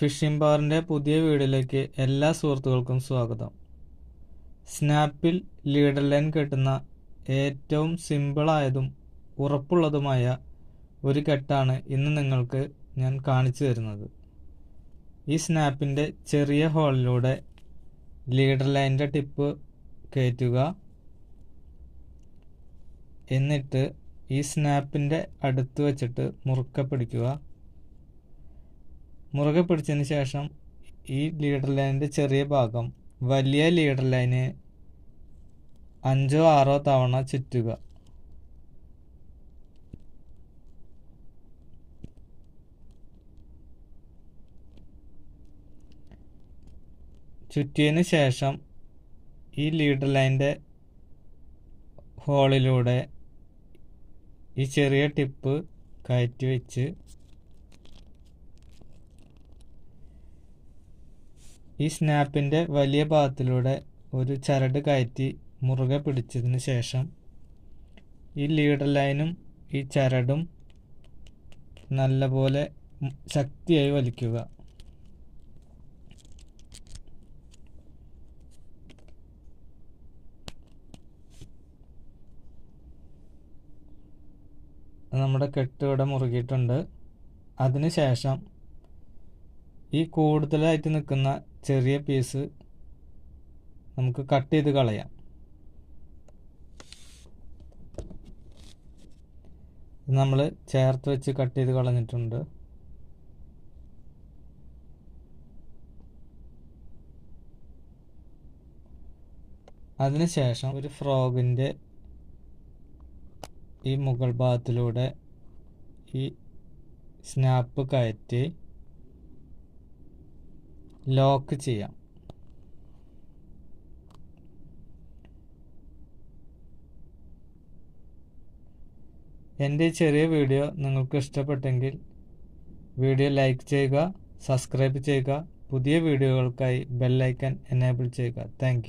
Phishing ബാറിന്റെ പുതിയ വീഡിയോയിലേക്ക് എല്ലാ സുഹൃത്തുക്കൾക്കും സ്വാഗതം. സ്നാപ്പിൽ ലീഡർ ലൈൻ കെട്ടുന്ന ഏറ്റവും സിമ്പിളായതും ഉറപ്പുള്ളതുമായ ഒരു കെട്ടാണ് ഇന്ന് നിങ്ങൾക്ക് ഞാൻ കാണിച്ചു തരുന്നത്. ഈ സ്നാപ്പിന്റെ ചെറിയ ഹോളിലൂടെ ലീഡർ ലൈന്റെ ടിപ്പ് കയറ്റുക. എന്നിട്ട് ഈ സ്നാപ്പിന്റെ അടുത്ത് വെച്ചിട്ട് മുറുക്ക പിടിക്കുക. മുറുകെ പിടിച്ചതിന് ശേഷം ഈ ലീഡർ ലൈനിന്റെ ചെറിയ ഭാഗം വലിയ ലീഡർ ലൈന് അഞ്ചോ ആറോ തവണ ചുറ്റുക. ചുറ്റിയതിന് ശേഷം ഈ ലീഡർ ലൈന്റെ ഹോളിലൂടെ ഈ ചെറിയ ടിപ്പ് കയറ്റി വെച്ച് ഈ സ്നാപ്പിന്റെ വലിയ ഭാഗത്തിലൂടെ ഒരു ചരട് കയറ്റി മുറുകെ പിടിച്ചതിന് ശേഷം ഈ ലീഡർ ലൈനും ഈ ചരടും നല്ലപോലെ ശക്തിയായി വലിക്കുക. നമ്മുടെ കെട്ട് ഇവിടെ മുറുകിയിട്ടുണ്ട്. അതിനുശേഷം ഈ കൂടുതലായിട്ട് നിൽക്കുന്ന ചെറിയ പീസ് നമുക്ക് കട്ട് ചെയ്ത് കളയാം. നമ്മൾ ചേർത്ത് വെച്ച് കട്ട് ചെയ്ത് കളഞ്ഞിട്ടുണ്ട്. അതിനുശേഷം ഒരു ഫ്രോഗിന്റെ ഈ മുകൾ ഭാഗത്തിലൂടെ ഈ സ്നാപ്പ് കയറ്റി ലോക്ക് ചെയ്യാം. എന്റെ ചെറിയ വീഡിയോ നിങ്ങൾക്ക് ഇഷ്ടപ്പെട്ടെങ്കിൽ വീഡിയോ ലൈക്ക് ചെയ്യുക സബ്സ്ക്രൈബ് ചെയ്യുക പുതിയ വീഡിയോകൾക്കായി ബെല്ലൈക്കൻ എനേബിൾ ചെയ്യുക. താങ്ക്